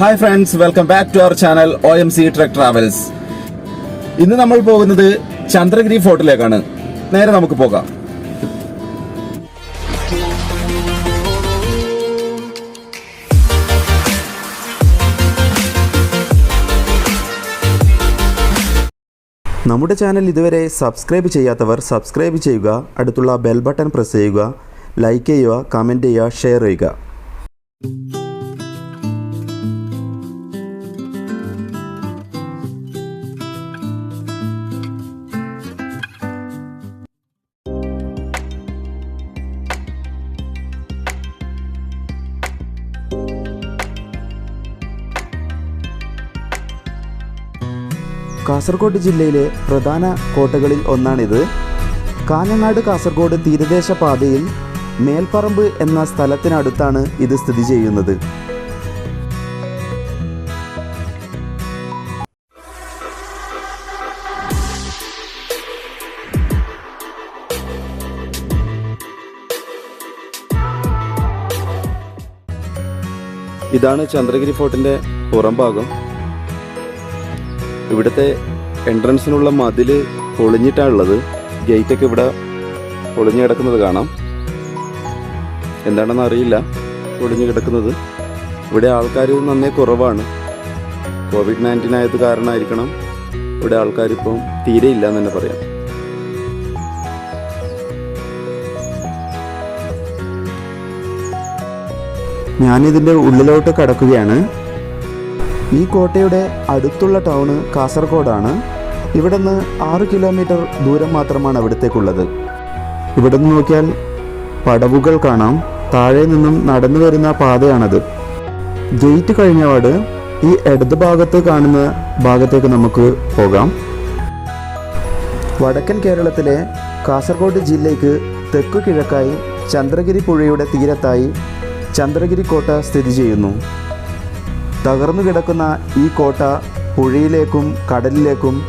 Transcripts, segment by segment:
Hi friends welcome back to our channel O M C truck travels ഇന്ന് നമ്മൾ പോകുന്നത് ചന്ദ്രഗിരി ഫോർട്ടിലേക്കാണ്. നേരെ നമുക്ക് പോകാം. നമ്മുടെ ചാനൽ ഇതുവരെ സബ്സ്ക്രൈബ് ചെയ്യാത്തവർ സബ്സ്ക്രൈബ് ചെയ്യുക അടുത്തുള്ള ബെൽ ബട്ടൺ പ്രസ് ചെയ്യുക ലൈക്ക് ചെയ്യുക കമന്റ് ചെയ്യുക ഷെയർ ചെയ്യുക. കാസർഗോഡ് ജില്ലയിലെ പ്രധാന കോട്ടകളിൽ ഒന്നാണിത്. കാഞ്ഞങ്ങാട് കാസർഗോഡ് തീരദേശ പാതയിൽ മേൽപ്പറമ്പ് എന്ന സ്ഥലത്തിനടുത്താണ് ഇത് സ്ഥിതി ചെയ്യുന്നത്. ഇതാണ് ചന്ദ്രഗിരി ഫോർട്ടിന്റെ പുറംഭാഗം. ഇവിടുത്തെ എൻട്രൻസിനുള്ള മതിൽ പൊളിഞ്ഞിട്ടാണുള്ളത്. ഗേറ്റൊക്കെ ഇവിടെ പൊളിഞ്ഞു കിടക്കുന്നത് കാണാം. എന്താണെന്ന് അറിയില്ല. പൊളിഞ്ഞു കിടക്കുന്നത്. ഇവിടെ ആൾക്കാർ നന്നേ കുറവാണ്. കോവിഡ് നയന്റീൻ ആയത് കാരണമായിരിക്കണം ഇവിടെ ആൾക്കാരിപ്പം തീരെ ഇല്ല എന്ന് തന്നെ പറയാം. ഞാനിതിന്റെ ഉള്ളിലോട്ട് കടക്കുകയാണ്. ഈ കോട്ടയുടെ അടുത്തുള്ള ടൗണ് കാസർഗോഡാണ്. ഇവിടെ നിന്ന് ആറ് കിലോമീറ്റർ ദൂരം മാത്രമാണ് അവിടത്തേക്കുള്ളത്. ഇവിടെ നിന്ന് നോക്കിയാൽ പടവുകൾ കാണാം. താഴെ നിന്നും നടന്നു വരുന്ന പാതയാണത്. ഗേറ്റ് കഴിഞ്ഞപാട് ഈ ഇടത് ഭാഗത്ത് കാണുന്ന ഭാഗത്തേക്ക് നമുക്ക് പോകാം. വടക്കൻ കേരളത്തിലെ കാസർഗോഡ് ജില്ലയ്ക്ക് തെക്കു കിഴക്കായി ചന്ദ്രഗിരി പുഴയുടെ തീരത്തായി ചന്ദ്രഗിരി കോട്ട സ്ഥിതി ചെയ്യുന്നു. തകർന്നു കിടക്കുന്ന ഈ കോട്ട പുഴയിലേക്കും കടലിലേക്കും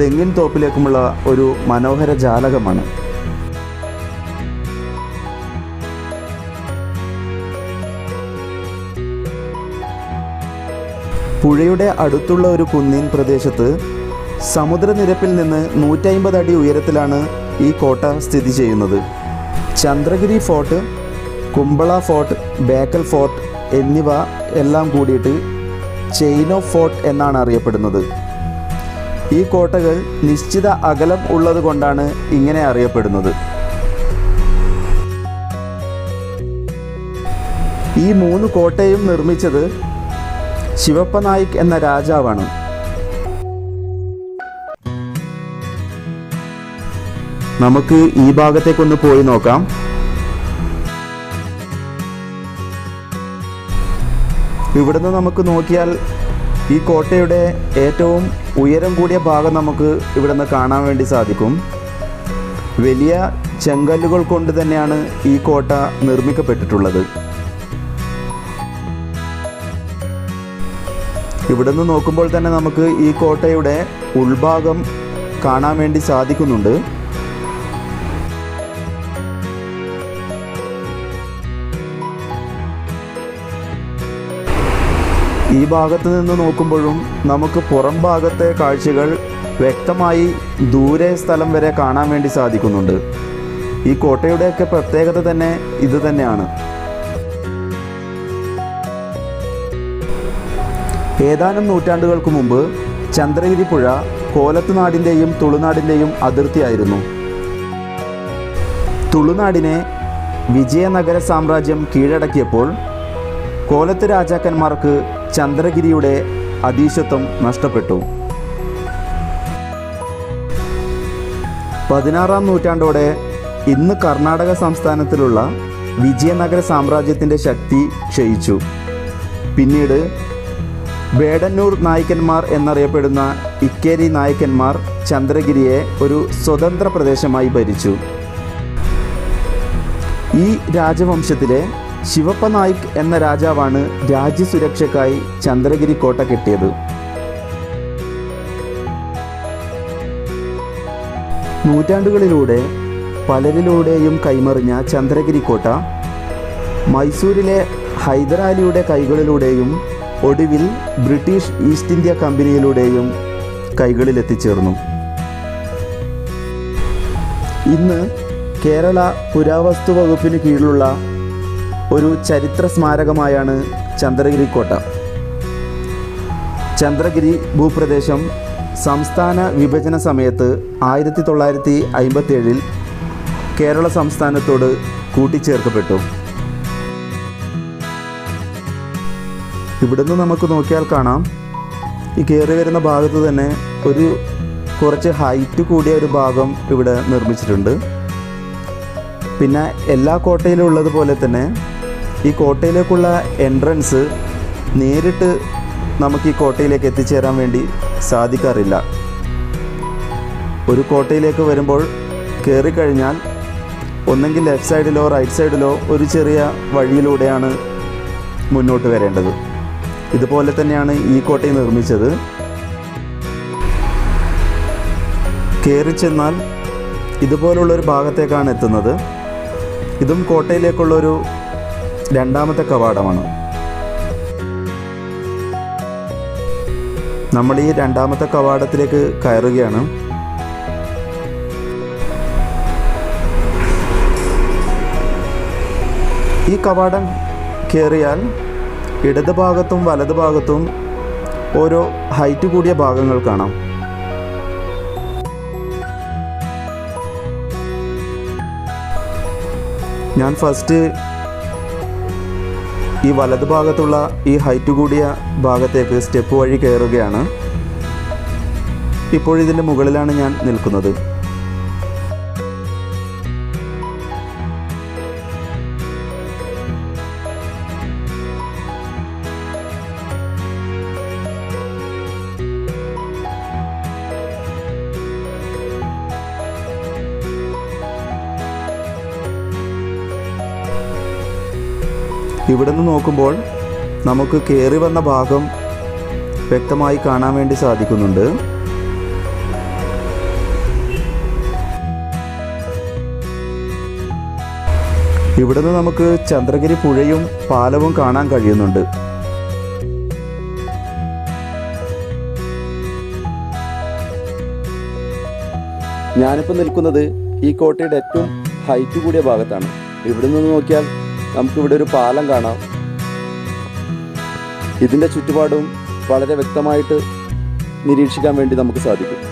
തെങ്ങിൻ തോപ്പിലേക്കുമുള്ള ഒരു മനോഹര ജാലകമാണ്. പുഴയുടെ അടുത്തുള്ള ഒരു കുന്നിൻ പ്രദേശത്ത് സമുദ്രനിരപ്പിൽ നിന്ന് നൂറ്റമ്പത് അടി ഉയരത്തിലാണ് ഈ കോട്ട സ്ഥിതി ചെയ്യുന്നത്. Chandragiri fort Kumbala fort Bekal fort എന്നിവ എല്ലാം കൂടിയിട്ട് ചെയിൻ ഓഫ് ഫോർട്ട് എന്നാണ് അറിയപ്പെടുന്നത്. ഈ കോട്ടകൾ നിശ്ചിത അകലം ഉള്ളതുകൊണ്ടാണ് ഇങ്ങനെ അറിയപ്പെടുന്നത്. ഈ മൂന്ന് കോട്ടയും നിർമ്മിച്ചത് ശിവപ്പ നായിക് എന്ന രാജാവാണ്. നമുക്ക് ഈ ഭാഗത്തേക്കൊന്ന് പോയി നോക്കാം. ഇവിടുന്ന് നമുക്ക് നോക്കിയാൽ ഈ കോട്ടയുടെ ഏറ്റവും ഉയരം കൂടിയ ഭാഗം നമുക്ക് ഇവിടെ നിന്ന് കാണാൻ വേണ്ടി സാധിക്കും. വലിയ ചെങ്കല്ലുകൾ കൊണ്ട് തന്നെയാണ് ഈ കോട്ട നിർമ്മിക്കപ്പെട്ടിട്ടുള്ളത്. ഇവിടുന്ന് നോക്കുമ്പോൾ തന്നെ നമുക്ക് ഈ കോട്ടയുടെ ഉൾഭാഗം കാണാൻ വേണ്ടി സാധിക്കുന്നുണ്ട്. ഈ ഭാഗത്ത് നിന്ന് നോക്കുമ്പോഴും നമുക്ക് പുറം ഭാഗത്തെ കാഴ്ചകൾ വ്യക്തമായി ദൂരെ സ്ഥലം വരെ കാണാൻ വേണ്ടി സാധിക്കുന്നുണ്ട്. ഈ കോട്ടയുടെയൊക്കെ പ്രത്യേകത തന്നെ ഇത് തന്നെയാണ്. ഏതാനും നൂറ്റാണ്ടുകൾക്ക് മുമ്പ് ചന്ദ്രഗിരി പുഴ കോലത്തുനാടിന്റെയും തുളുനാടിന്റെയും അതിർത്തിയായിരുന്നു. തുളുനാടിനെ വിജയനഗര സാമ്രാജ്യം കീഴടക്കിയപ്പോൾ കോലത്ത് രാജാക്കന്മാർക്ക് ചന്ദ്രഗിരിയുടെ അതീശത്വം നഷ്ടപ്പെട്ടു. പതിനാറാം നൂറ്റാണ്ടോടെ ഇന്ന് കർണാടക സംസ്ഥാനത്തിലുള്ള വിജയനഗര സാമ്രാജ്യത്തിന്റെ ശക്തി ക്ഷയിച്ചു. പിന്നീട് വേടന്നൂർ നായ്ക്കന്മാർ എന്നറിയപ്പെടുന്ന ഇക്കേരി നായ്ക്കന്മാർ ചന്ദ്രഗിരിയെ ഒരു സ്വതന്ത്ര പ്രദേശമായി ഭരിച്ചു. ഈ രാജവംശത്തിലെ ശിവപ്പ നായിക് എന്ന രാജാവാണ് രാജ്യസുരക്ഷയ്ക്കായി ചന്ദ്രഗിരി കോട്ട കെട്ടിയത്. നൂറ്റാണ്ടുകളിലൂടെ പലരിലൂടെയും കൈമറിഞ്ഞ ചന്ദ്രഗിരി കോട്ട മൈസൂരിലെ ഹൈദരാലിയുടെ കൈകളിലൂടെയും ഒടുവിൽ ബ്രിട്ടീഷ് ഈസ്റ്റ് ഇന്ത്യ കമ്പനിയിലൂടെയും കൈകളിൽ എത്തിച്ചേർന്നു ഇന്ന് കേരള പുരാവസ്തു വകുപ്പിന് കീഴിലുള്ള ഒരു ചരിത്ര സ്മാരകമായാണ് ചന്ദ്രഗിരി കോട്ട. ചന്ദ്രഗിരി ഭൂപ്രദേശം സംസ്ഥാന വിഭജന സമയത്ത് ആയിരത്തി തൊള്ളായിരത്തി അമ്പത്തേഴിൽ കേരള സംസ്ഥാനത്തോട് കൂട്ടിച്ചേർക്കപ്പെട്ടു. ഇവിടുന്ന് നമുക്ക് നോക്കിയാൽ കാണാം. ഈ കയറി വരുന്ന ഭാഗത്ത് തന്നെ ഒരു കുറച്ച് ഹൈറ്റ് കൂടിയ ഒരു ഭാഗം ഇവിടെ നിർമ്മിച്ചിട്ടുണ്ട്. പിന്നെ എല്ലാ കോട്ടയിലും ഉള്ളതുപോലെ തന്നെ ഈ കോട്ടയിലേക്കുള്ള എൻട്രൻസ് നേരിട്ട് നമുക്ക് ഈ കോട്ടയിലേക്ക് എത്തിച്ചേരാൻ വേണ്ടി സാധിക്കാറില്ല. ഒരു കോട്ടയിലേക്ക് വരുമ്പോൾ കയറിക്കഴിഞ്ഞാൽ ഒന്നെങ്കിൽ ലെഫ്റ്റ് സൈഡിലോ റൈറ്റ് സൈഡിലോ ഒരു ചെറിയ വഴിയിലൂടെയാണ് മുന്നോട്ട് വരേണ്ടത്. ഇതുപോലെ തന്നെയാണ് ഈ കോട്ടയിൽ നിർമ്മിച്ചത്. കയറി ചെന്നാൽ ഇതുപോലുള്ളൊരു ഭാഗത്തേക്കാണ് എത്തുന്നത്. ഇതും കോട്ടയിലേക്കുള്ളൊരു രണ്ടാമത്തെ കവാടമാണ്. നമ്മൾ ഈ രണ്ടാമത്തെ കവാടത്തിലേക്ക് കയറുകയാണ്. ഈ കവാടം കയറിയാൽ ഇടത് ഭാഗത്തും വലത് ഭാഗത്തും ഓരോ ഹൈറ്റ് കൂടിയ ഭാഗങ്ങൾ കാണാം. ഞാൻ ഫസ്റ്റ് ഈ വലതുഭാഗത്തുള്ള ഈ ഹൈറ്റ് കൂടിയ ഭാഗത്തേക്ക് സ്റ്റെപ്പ് വഴി കയറുകയാണ്. ഇപ്പോഴിതിന്റെ മുകളിലാണ് ഞാൻ നിൽക്കുന്നത്. ഇവിടെ നിന്ന് നോക്കുമ്പോൾ നമുക്ക് കയറി വന്ന ഭാഗം വ്യക്തമായി കാണാൻ വേണ്ടി സാധിക്കുന്നുണ്ട്. ഇവിടുന്ന് നമുക്ക് ചന്ദ്രഗിരി പുഴയും പാലവും കാണാൻ കഴിയുന്നുണ്ട്. ഞാനിപ്പോൾ നിൽക്കുന്നത് ഈ കോട്ടയുടെ ഏറ്റവും ഹൈറ്റ് കൂടിയ ഭാഗത്താണ്. ഇവിടെ നിന്ന് നോക്കിയാൽ നമുക്കിവിടെ ഒരു പാലം കാണാം. ഇതിന്റെ ചുറ്റുപാടും വളരെ വ്യക്തമായിട്ട് നിരീക്ഷിക്കാൻ വേണ്ടി നമുക്ക് സാധിക്കും.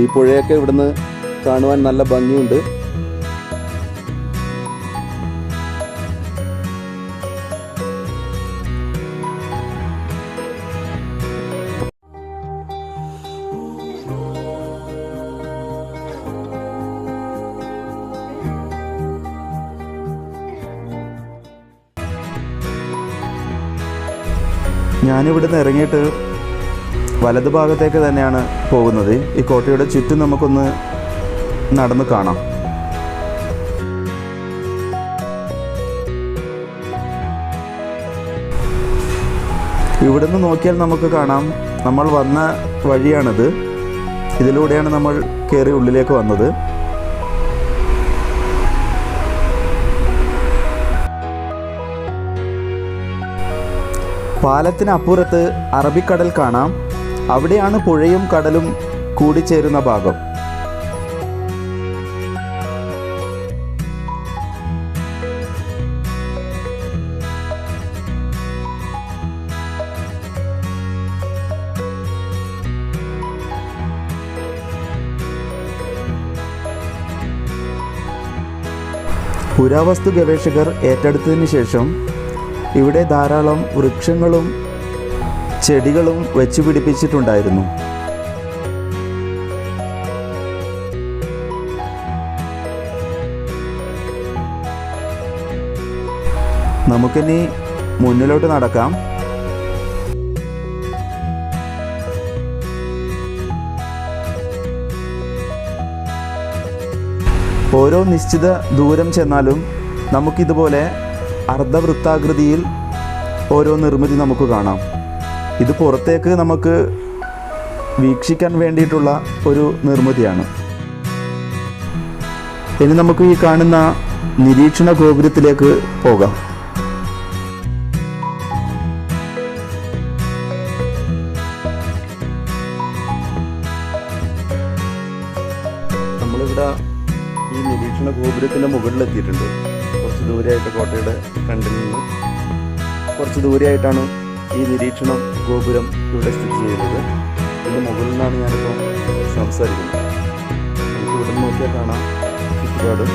ഈ പുഴയൊക്കെ ഇവിടുന്ന് കാണുവാൻ നല്ല ഭംഗിയുണ്ട്. ഞാനിവിടുന്ന് ഇറങ്ങിയിട്ട് വലത് ഭാഗത്തേക്ക് തന്നെയാണ് പോകുന്നത്. ഈ കോട്ടയുടെ ചുറ്റും നമുക്കൊന്ന് നടന്ന് കാണാം. ഇവിടുന്ന് നോക്കിയാൽ നമുക്ക് കാണാം നമ്മൾ വന്ന വഴിയാണിത്. ഇതിലൂടെയാണ് നമ്മൾ കയറി ഉള്ളിലേക്ക് വന്നത്. പാലത്തിന് അപ്പുറത്ത് അറബിക്കടൽ കാണാം. അവിടെയാണ് പുഴയും കടലും കൂടിച്ചേരുന്ന ഭാഗം. പുരാവസ്തു ഗവേഷകർ ഏറ്റെടുത്തതിന് ശേഷം ഇവിടെ ധാരാളം വൃക്ഷങ്ങളും ചെടികളും വെച്ചു പിടിപ്പിച്ചിട്ടുണ്ടായിരുന്നു. നമുക്കിനി മുന്നിലോട്ട് നടക്കാം. ഓരോ നിശ്ചിത ദൂരം ചെന്നാലും നമുക്കിതുപോലെ അർദ്ധവൃത്താകൃതിയിൽ ഓരോ നിർമ്മിതി നമുക്ക് കാണാം. ഇത് പുറത്തേക്ക് നമുക്ക് വീക്ഷിക്കാൻ വേണ്ടിയിട്ടുള്ള ഒരു നിർമ്മിതിയാണ്. ഇനി നമുക്ക് ഈ കാണുന്ന നിരീക്ഷണ ഗോപുരത്തിലേക്ക് പോകാം. നമ്മളിവിടെ ഈ നിരീക്ഷണ ഗോപുരത്തിന്റെ മുകളിലെത്തിയിട്ടുണ്ട്. ദൂരെയായിട്ട് കോട്ടയുടെ ഫ്രണ്ടിൽ നിന്ന് കുറച്ച് ദൂരെയായിട്ടാണ് ഈ നിരീക്ഷണ ഗോപുരം ഇവിടെ സ്ഥിതി ചെയ്യുന്നത്. ഇതിന് മുകളിൽ നിന്നാണ് ഞാനിപ്പോൾ സംസാരിക്കുന്നത്. നമുക്ക് ഇവിടെ നോക്കിയാൽ കാണാം ചുറ്റുപാടും.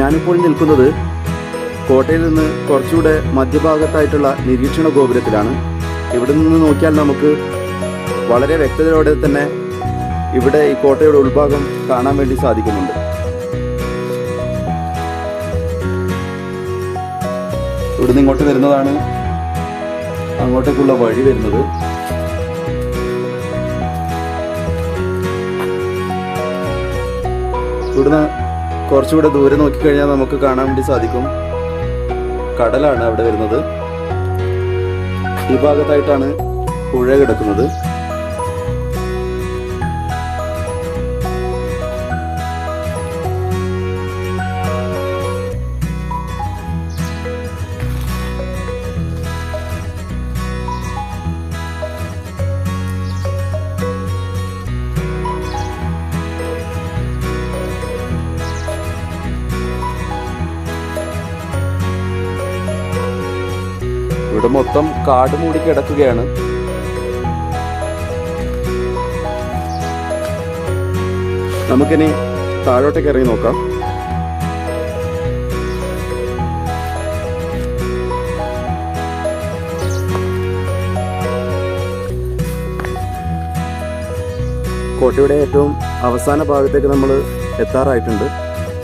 ഞാനിപ്പോൾ നിൽക്കുന്നത് കോട്ടയിൽ നിന്ന് കുറച്ചുകൂടെ മധ്യഭാഗത്തായിട്ടുള്ള നിരീക്ഷണ ഗോപുരത്തിലാണ്. ഇവിടെ നിന്ന് നോക്കിയാൽ നമുക്ക് വളരെ വ്യക്തതയോടെ തന്നെ ഇവിടെ ഈ കോട്ടയുടെ ഉൾഭാഗം കാണാൻ വേണ്ടി സാധിക്കുന്നുണ്ട്. ഇവിടുന്ന് ഇങ്ങോട്ട് വരുന്നതാണ്. അങ്ങോട്ടേക്കുള്ള വഴി വരുന്നത്. ഇവിടുന്ന് കുറച്ചുകൂടെ ദൂരെ നോക്കിക്കഴിഞ്ഞാൽ നമുക്ക് കാണാൻ വേണ്ടി സാധിക്കും. കടലാണ് അവിടെ വരുന്നത്. ഈ ഭാഗത്തായിട്ടാണ് പുഴ കിടക്കുന്നത്. ഇവിടെ മൊത്തം കാട് മൂടി കിടക്കുകയാണ്. നമുക്കിനി താഴോട്ടേക്ക് ഇറങ്ങി നോക്കാം. കോട്ടയുടെ ഏറ്റവും അവസാന ഭാഗത്തേക്ക് നമ്മൾ എത്താറായിട്ടുണ്ട്.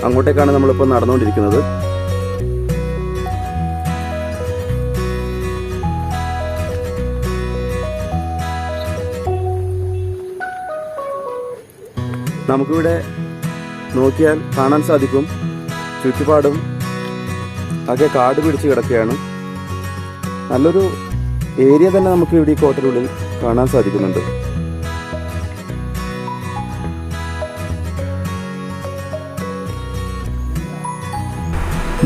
അങ്ങോട്ടേക്കാണ് നമ്മളിപ്പോൾ നടന്നുകൊണ്ടിരിക്കുന്നത്. നമുക്കിവിടെ നോക്കിയാൽ കാണാൻ സാധിക്കും. ചുറ്റുപാടും ഒക്കെ കാട് പിടിച്ച് കിടക്കുകയാണ്. നല്ലൊരു ഏരിയ തന്നെ നമുക്ക് ഇവിടെ ഈ കോട്ടനുള്ളിൽ കാണാൻ സാധിക്കുന്നുണ്ട്.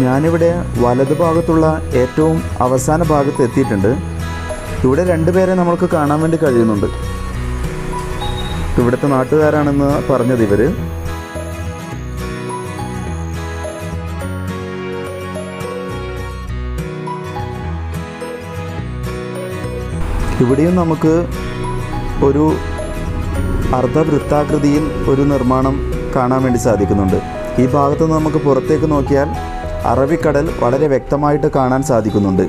ഞാനിവിടെ വലതുഭാഗത്തുള്ള ഏറ്റവും അവസാന ഭാഗത്ത് എത്തിയിട്ടുണ്ട്. ഇവിടെ രണ്ടുപേരെ നമുക്ക് കാണാൻ വേണ്ടി കഴിയുന്നുണ്ട്. ഇവിടുത്തെ നാട്ടുകാരാണെന്ന് പറഞ്ഞത് ഇവർ. ഇവിടെയും നമുക്ക് ഒരു അർദ്ധവൃത്താകൃതിയിൽ ഒരു നിർമ്മാണം കാണാൻ വേണ്ടി സാധിക്കുന്നുണ്ട്. ഈ ഭാഗത്തുനിന്ന് നമുക്ക് പുറത്തേക്ക് നോക്കിയാൽ അറബിക്കടൽ വളരെ വ്യക്തമായിട്ട് കാണാൻ സാധിക്കുന്നുണ്ട്.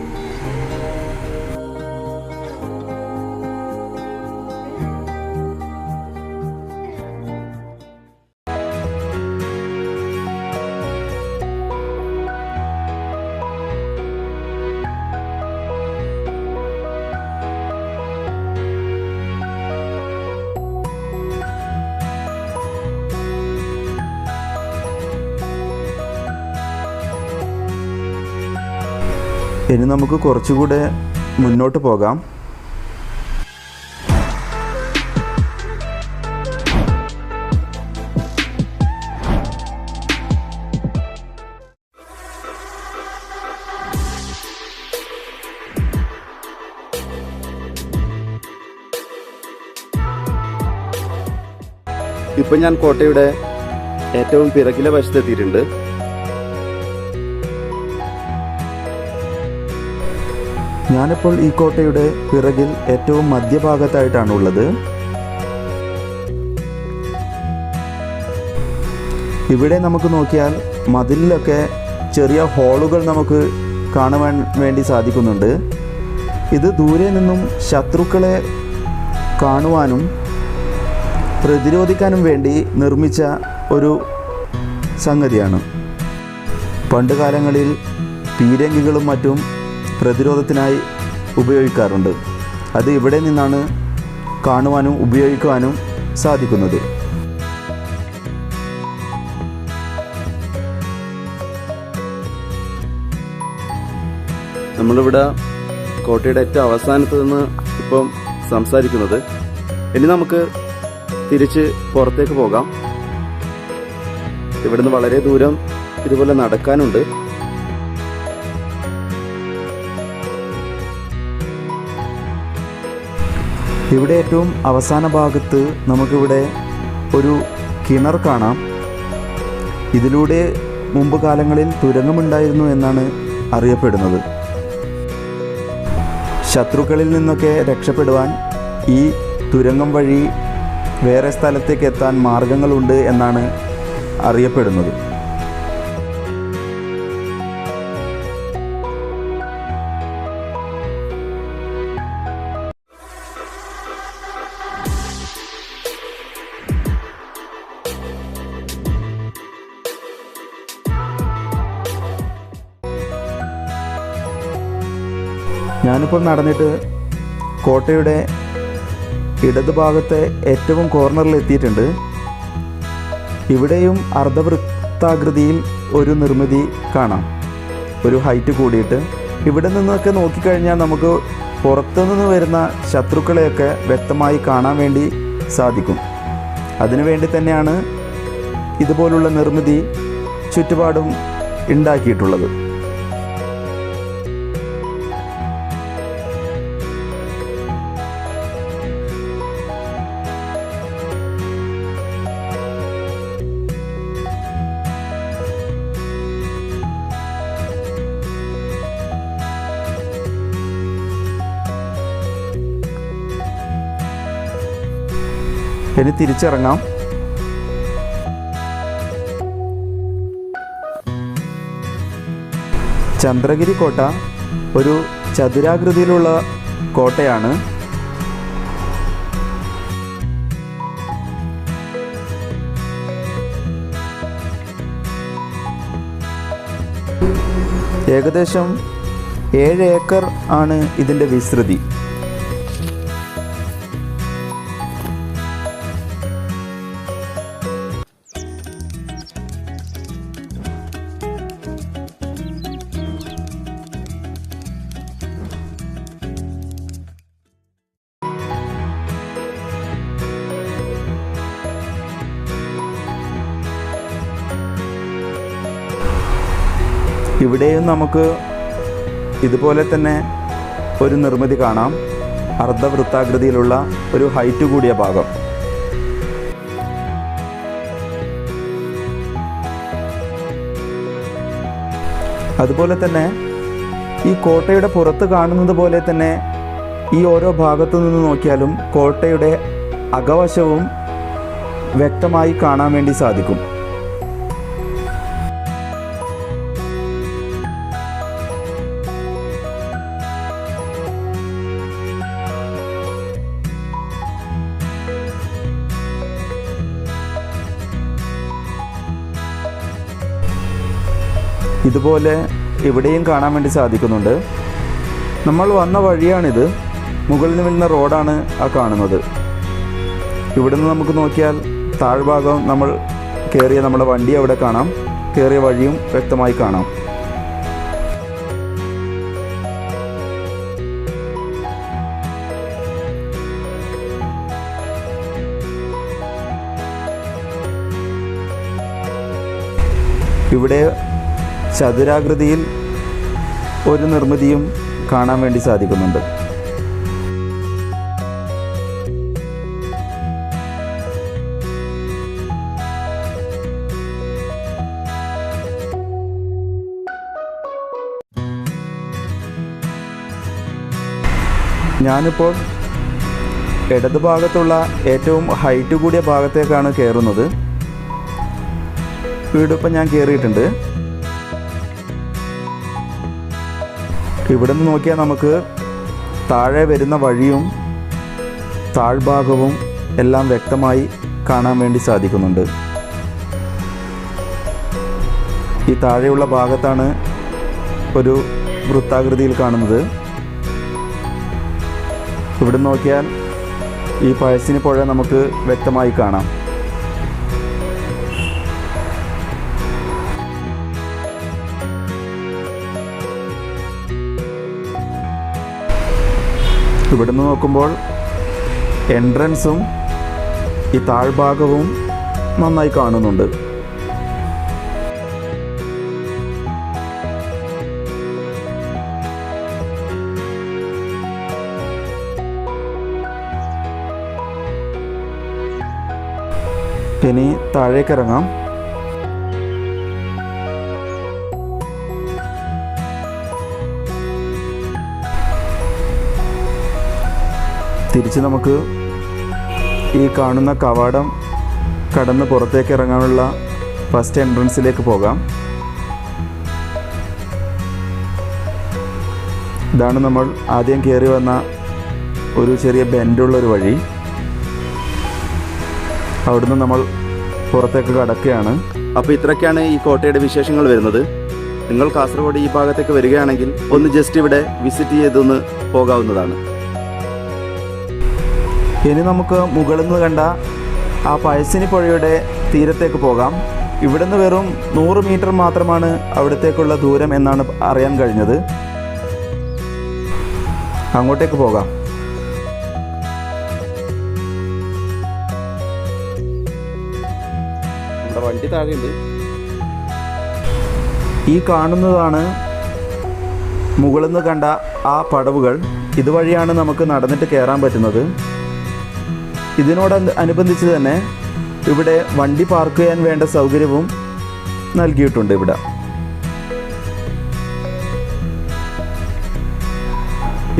നമുക്ക് കുറച്ചുകൂടെ മുന്നോട്ട് പോകാം. ഇപ്പം ഞാൻ കോട്ടയുടെ ഏറ്റവും പിറകിലെ വശത്തെത്തിയിട്ടുണ്ട്. ഞാനിപ്പോൾ ഈ കോട്ടയുടെ പിറകിൽ ഏറ്റവും മധ്യഭാഗത്തായിട്ടാണ് ഉള്ളത് ഇവിടെ നമുക്ക് നോക്കിയാൽ മതിലിലൊക്കെ ചെറിയ ഹോളുകൾ നമുക്ക് കാണുവാൻ വേണ്ടി സാധിക്കുന്നുണ്ട്. ഇത് ദൂരെ നിന്നും ശത്രുക്കളെ കാണുവാനും പ്രതിരോധിക്കാനും വേണ്ടി നിർമ്മിച്ച ഒരു സംഗതിയാണ്. പണ്ട് കാലങ്ങളിൽ പീരങ്കികളും മറ്റും പ്രതിരോധത്തിനായി ഉപയോഗിക്കാറുണ്ട്. അത് ഇവിടെ നിന്നാണ് കാണുവാനും ഉപയോഗിക്കുവാനും സാധിക്കുന്നത്. നമ്മളിവിടെ കോട്ടയുടെ ഏറ്റവും അവസാനത്ത് നിന്ന് ഇപ്പം സംസാരിക്കുന്നത്. ഇനി നമുക്ക് തിരിച്ച് പുറത്തേക്ക് പോകാം. ഇവിടുന്ന് വളരെ ദൂരം ഇതുപോലെ നടക്കാനുണ്ട്. ഇവിടെ ഏറ്റവും അവസാന ഭാഗത്ത് നമുക്കിവിടെ ഒരു കിണർ കാണാം. ഇതിലൂടെ മുമ്പ് കാലങ്ങളിൽ തുരങ്കമുണ്ടായിരുന്നു എന്നാണ് അറിയപ്പെടുന്നത്. ശത്രുക്കളിൽ നിന്നൊക്കെ രക്ഷപ്പെടുവാൻ ഈ തുരങ്കം വഴി വേറെ സ്ഥലത്തേക്ക് എത്താൻ മാർഗങ്ങളുണ്ട് എന്നാണ് അറിയപ്പെടുന്നത്. ഞാനിപ്പോൾ നടന്നിട്ട് കോട്ടയുടെ ഇടതുഭാഗത്തെ ഏറ്റവും കോർണറിൽ എത്തിയിട്ടുണ്ട്. ഇവിടെയും അർദ്ധവൃത്താകൃതിയിൽ ഒരു നിർമ്മിതി കാണാം. ഒരു ഹൈറ്റ് കൂടിയിട്ട്. ഇവിടെ നിന്നൊക്കെ നോക്കിക്കഴിഞ്ഞാൽ നമുക്ക് പുറത്തുനിന്ന് വരുന്ന ശത്രുക്കളെയൊക്കെ വ്യക്തമായി കാണാൻ വേണ്ടി സാധിക്കും. അതിനുവേണ്ടി തന്നെയാണ് ഇതുപോലുള്ള നിർമ്മിതി ചുറ്റുപാടും ഉണ്ടാക്കിയിട്ടുള്ളത്. ഇനി തിരിച്ചിറങ്ങാം. ചന്ദ്രഗിരി കോട്ട ഒരു ചതുരാകൃതിയിലുള്ള കോട്ടയാണ്. ഏകദേശം ഏഴ് ഏക്കർ ആണ് ഇതിന്റെ വിസ്തൃതി. ഇവിടെയും നമുക്ക് ഇതുപോലെ തന്നെ ഒരു നിർമ്മിതി കാണാം. അർദ്ധവൃത്താകൃതിയിലുള്ള ഒരു ഹൈറ്റ് കൂടിയ ഭാഗം. അതുപോലെ തന്നെ ഈ കോട്ടയുടെ പുറത്ത് കാണുന്നത് പോലെ തന്നെ ഈ ഓരോ ഭാഗത്തു നിന്ന് നോക്കിയാലും കോട്ടയുടെ അകവശവും വ്യക്തമായി കാണാൻ വേണ്ടി സാധിക്കും. ഇതുപോലെ ഇവിടെയും കാണാൻ വേണ്ടി സാധിക്കുന്നുണ്ട്. നമ്മൾ വന്ന വഴിയാണിത്. മുകളിൽ നിന്ന് റോഡാണ് ആ കാണുന്നത്. ഇവിടുന്ന് നമുക്ക് നോക്കിയാൽ താഴ്ഭാഗം നമ്മൾ കയറിയ നമ്മുടെ വണ്ടി അവിടെ കാണാം. കയറിയ വഴിയും വ്യക്തമായി കാണാം. ഇവിടെ ചതുരാകൃതിയിൽ ഒരു നിർമ്മിതിയും കാണാൻ വേണ്ടി സാധിക്കുന്നുണ്ട്. ഞാനിപ്പോൾ ഇടതുഭാഗത്തുള്ള ഏറ്റവും ഹൈറ്റ് കൂടിയ ഭാഗത്തേക്കാണ് കയറുന്നത്. വീടിപ്പം ഞാൻ കയറിയിട്ടുണ്ട്. ഇവിടെ നിന്ന് നോക്കിയാൽ നമുക്ക് താഴെ വരുന്ന വഴിയും താഴ്ഭാഗവും എല്ലാം വ്യക്തമായി കാണാൻ വേണ്ടി സാധിക്കുന്നുണ്ട്. ഈ താഴെയുള്ള ഭാഗത്താണ് ഒരു വൃത്താകൃതിയിൽ കാണുന്നത്. ഇവിടെ നോക്കിയാൽ ഈ പഴശ്ശിനി പുഴ നമുക്ക് വ്യക്തമായി കാണാം. ഇവിടുന്ന് നോക്കുമ്പോൾ എൻട്രൻസും ഈ താഴ്ഭാഗവും നന്നായി കാണുന്നുണ്ട്. ഇനി താഴേക്കിറങ്ങാം തിരിച്ച് നമുക്ക് ഈ കാണുന്ന കവാടം കടന്ന് പുറത്തേക്ക് ഇറങ്ങാനുള്ള ഫസ്റ്റ് എൻട്രൻസിലേക്ക് പോകാം. ഇതാണ് നമ്മൾ ആദ്യം കയറി വന്ന ഒരു ചെറിയ ബെൻഡുള്ള ഒരു വഴി. അവിടുന്ന് നമ്മൾ പുറത്തേക്ക് കടക്കുകയാണ്. അപ്പോൾ ഇത്രയ്ക്കാണ് ഈ കോട്ടയുടെ വിശേഷങ്ങൾ വരുന്നത്. നിങ്ങൾ കാസർഗോഡ് ഈ ഭാഗത്തേക്ക് വരികയാണെങ്കിൽ ഒന്ന് ജസ്റ്റ് ഇവിടെ വിസിറ്റ് ചെയ്തൊന്ന് പോകാവുന്നതാണ്. ഇനി നമുക്ക് മുകളിൽ നിന്ന് കണ്ട ആ പഴശ്ശിനി പുഴയുടെ തീരത്തേക്ക് പോകാം. ഇവിടുന്ന് വെറും നൂറ് മീറ്റർ മാത്രമാണ് അവിടത്തേക്കുള്ള ദൂരം എന്നാണ് അറിയാൻ കഴിഞ്ഞത്. അങ്ങോട്ടേക്ക് പോകാം. നമ്മുടെ വണ്ടി താഴെയുണ്ട്. ഈ കാണുന്നതാണ് മുകളിൽ നിന്ന് കണ്ട ആ പടവുകൾ. ഇതുവഴിയാണ് നമുക്ക് നടന്നിട്ട് കയറാൻ പറ്റുന്നത്. ഇതിനോട് അനുബന്ധിച്ച് തന്നെ ഇവിടെ വണ്ടി പാർക്ക് ചെയ്യാൻ വേണ്ട സൗകര്യവും നൽകിയിട്ടുണ്ട് ഇവിടെ.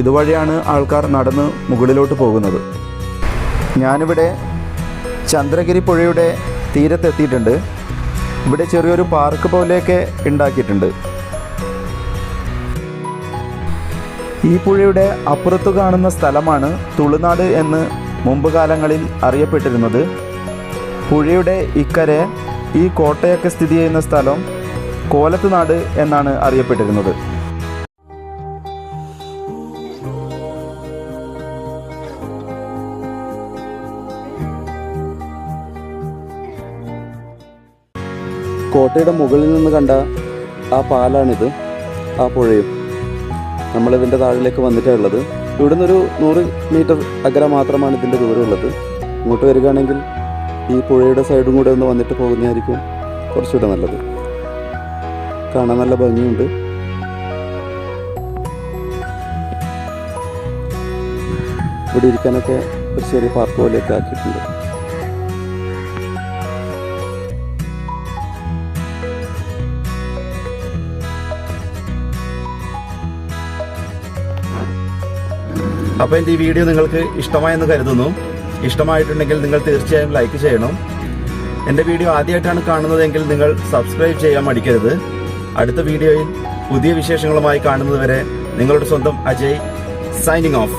ഇതുവഴിയാണ് ആൾക്കാർ നടന്ന് മുകളിലോട്ട് പോകുന്നത്. ഞാനിവിടെ ചന്ദ്രഗിരി പുഴയുടെ തീരത്തെത്തിയിട്ടുണ്ട്. ഇവിടെ ചെറിയൊരു പാർക്ക് പോലെയൊക്കെ ഉണ്ടാക്കിയിട്ടുണ്ട്. ഈ പുഴയുടെ അപ്പുറത്തു കാണുന്ന സ്ഥലമാണ് തുളുനാട് എന്ന് മുമ്പ് കാലങ്ങളിൽ അറിയപ്പെട്ടിരുന്നത്. പുഴയുടെ ഇക്കരെ ഈ കോട്ടയൊക്കെ സ്ഥിതി ചെയ്യുന്ന സ്ഥലം കോലത്തുനാട് എന്നാണ് അറിയപ്പെട്ടിരുന്നത്. കോട്ടയുടെ മുകളിൽ നിന്ന് കണ്ട ആ പാലാണിത് ആ പുഴയും. നമ്മളിതിന്റെ താഴിലേക്ക് വന്നിട്ടാണ് ഉള്ളത് ഇവിടുന്ന് ഒരു നൂറ് മീറ്റർ അകലം മാത്രമാണ് ഇതിന്റെ ദൂരമുള്ളത്. ഇങ്ങോട്ട് വരികയാണെങ്കിൽ ഈ പുഴയുടെ സൈഡും കൂടെ ഒന്ന് വന്നിട്ട് പോകുന്നതായിരിക്കും കുറച്ചുകൂടെ നല്ലത്. കാണാൻ നല്ല ഭംഗിയുണ്ട്. ഇവിടെ ഇരിക്കാനൊക്കെ ഒരു ചെറിയ പാർക്ക് പോലെയൊക്കെ ആക്കിയിട്ടുണ്ട്. അപ്പോൾ എന്റെ ഈ വീഡിയോ നിങ്ങൾക്ക് ഇഷ്ടമായെന്ന് കരുതുന്നു. ഇഷ്ടമായിട്ടുണ്ടെങ്കിൽ നിങ്ങൾ തീർച്ചയായും ലൈക്ക് ചെയ്യണം. എന്റെ വീഡിയോ ആദ്യമായിട്ടാണ് കാണുന്നതെങ്കിൽ നിങ്ങൾ സബ്സ്ക്രൈബ് ചെയ്യാൻ മടിക്കരുത്. അടുത്ത വീഡിയോയിൽ പുതിയ വിശേഷങ്ങളുമായി കാണുന്നതുവരെ നിങ്ങളുടെ സ്വന്തം അജയ് സൈനിങ് ഓഫ്